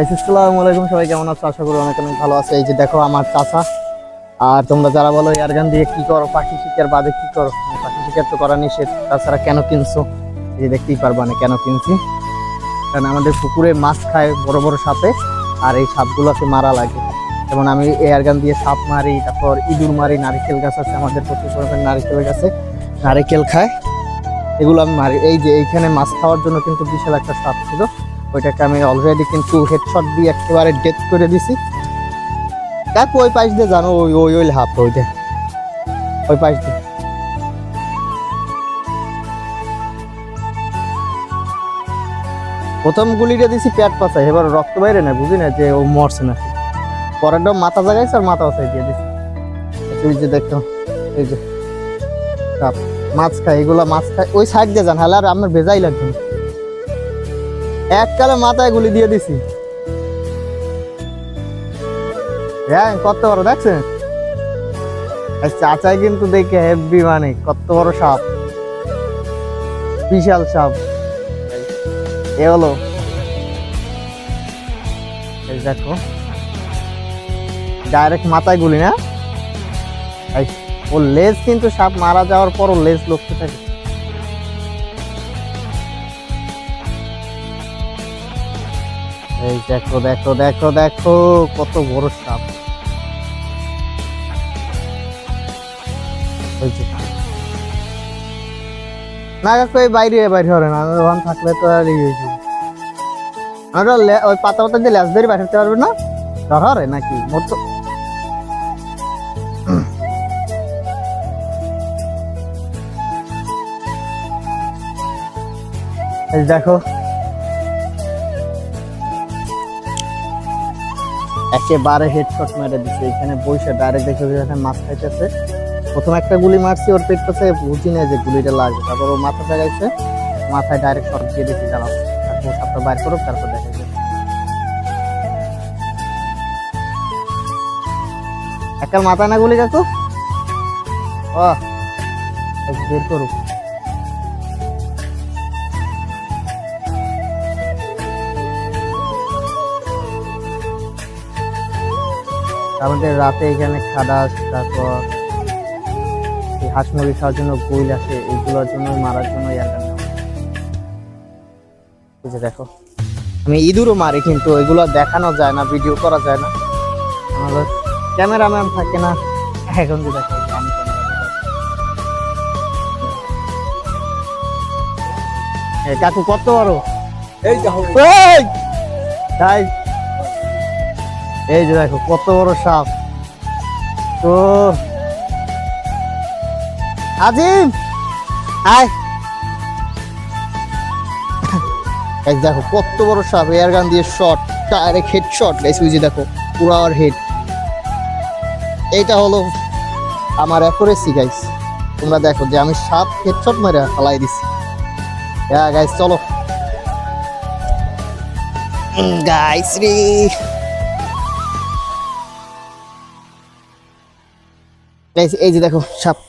আসসালামু আলাইকুম, সবাই কেমন আছো? আশা করি অনেক অনেক ভালো আছে। এই যে দেখো আমার চাচা। আর তোমরা যারা বলো এয়ারগান দিয়ে কি করো, পাখি শিকার বাদে কি করো? পাখি শিকার তো করা নিষেধ। তাছাড়া কেন কিনছো? এই দেখতেই পারবা না কেন কিনছি। কারণ আমাদের পুকুরে মাছ খায় বড় বড় সাপে, আর এই সাপগুলোকে মারা লাগে। যেমন আমি এয়ারগান দিয়ে সাপ মারি, তারপর ইঁদুর মারি, নারিকেল গাছ আছে আমাদের প্রচুর পরিমাণে নারিকেল গাছে নারিকেল খায়। এগুলো আমি মারি। এই যে এইখানে মাছ খাওয়ার জন্য কিন্তু বিশাল একটা সাপ ছিল। ওইটাকে আমি অলরেডি কিন্তু হেডশট দিয়ে একেবারে ডেথ করে দিছি। দেখ ওই পাশ দিয়ে জানো, ওই ওই ওই হাফ, ওই ওইটা ওই পাশ দিয়ে। প্রথম গুলিটা দিছি পেট পাচাই এবার রক্ত বাইরে না, বুঝি না যে ও মরছে না পরেরটা মাথা জাগাইছে আর মাথা পাচাই দিয়ে দিছি। তুই যে দেখো, এই যে। মাছ খায়, এগুলা মাছ খায়। ওই সাইড দিয়ে যান হালে আর আমার ভেজাই লাগবে না। এককালে মাথায় গুলি দিয়ে দিছি। হ্যাঁ কত বড়, দেখছেন? চাচাই কিন্তু দেখে হেভি মানে কত বড় সাপ। বিশাল সাপ। এ হলো। দেখো। ডাইরেক্ট মাথায় গুলি, না? ওর লেজ কিন্তু সাপ মারা যাওয়ার পর লেজ লক্ষ্য থাকে। এই দেখো দেখো দেখো দেখো, কত বড় সাপ। না কাকু, এই বাইরে বাইরে হরে না। ওখান থাকলে তো আর ইয়ে আমরা ওই পাতা পাতা দিয়ে লেজ ধরে বাইরে পারবে না? ধর নাকি? মোর তো দেখো। একেবারে হেডশট মেরে দিচ্ছে এখানে বসে ডাইরেক্ট দেখে এখানে মাছ খাইতেছে। প্রথম একটা গুলি মারছি, ওর পেট বুঝি না যে গুলিটা লাগবে। তারপর ও মাথা জাগাইছে, মাথায় ডাইরেক্ট শট দিয়ে দিচ্ছি দাঁড়াও। তারপর সাপটা বাইর করুক, তারপর দেখা যাবে। একটা মাথা না গুলি কাকু? ও বের করুক। আমাদের রাতে এখানে খাদাস তারপর হাঁস মুরগি খাওয়ার জন্য গুইল আছে এইগুলোর জন্য মারার জন্য যে দেখো আমি ইঁদুরও মারি কিন্তু এগুলো দেখানো যায় না ভিডিও করা যায় না। আমাদের ক্যামেরাম্যান থাকে না এখন যে দেখো কাকু কত বড়? এই! তাই। এই যে দেখো, কত বড় সাপ। তো, আজিম, আয়। এই দেখো, কত বড় সাপ এয়ার গান দিয়ে shot direct head shot guys যে দেখো পুরো আর হেড এইটা হলো আমার অ্যাকুরেসি গাইস তোমরা দেখো যে আমি সাপ হেডশট মেরে ফালাই দিছি। হ্যাঁ গাইস চলো। গাইস রে। এই যে দেখো সাপ।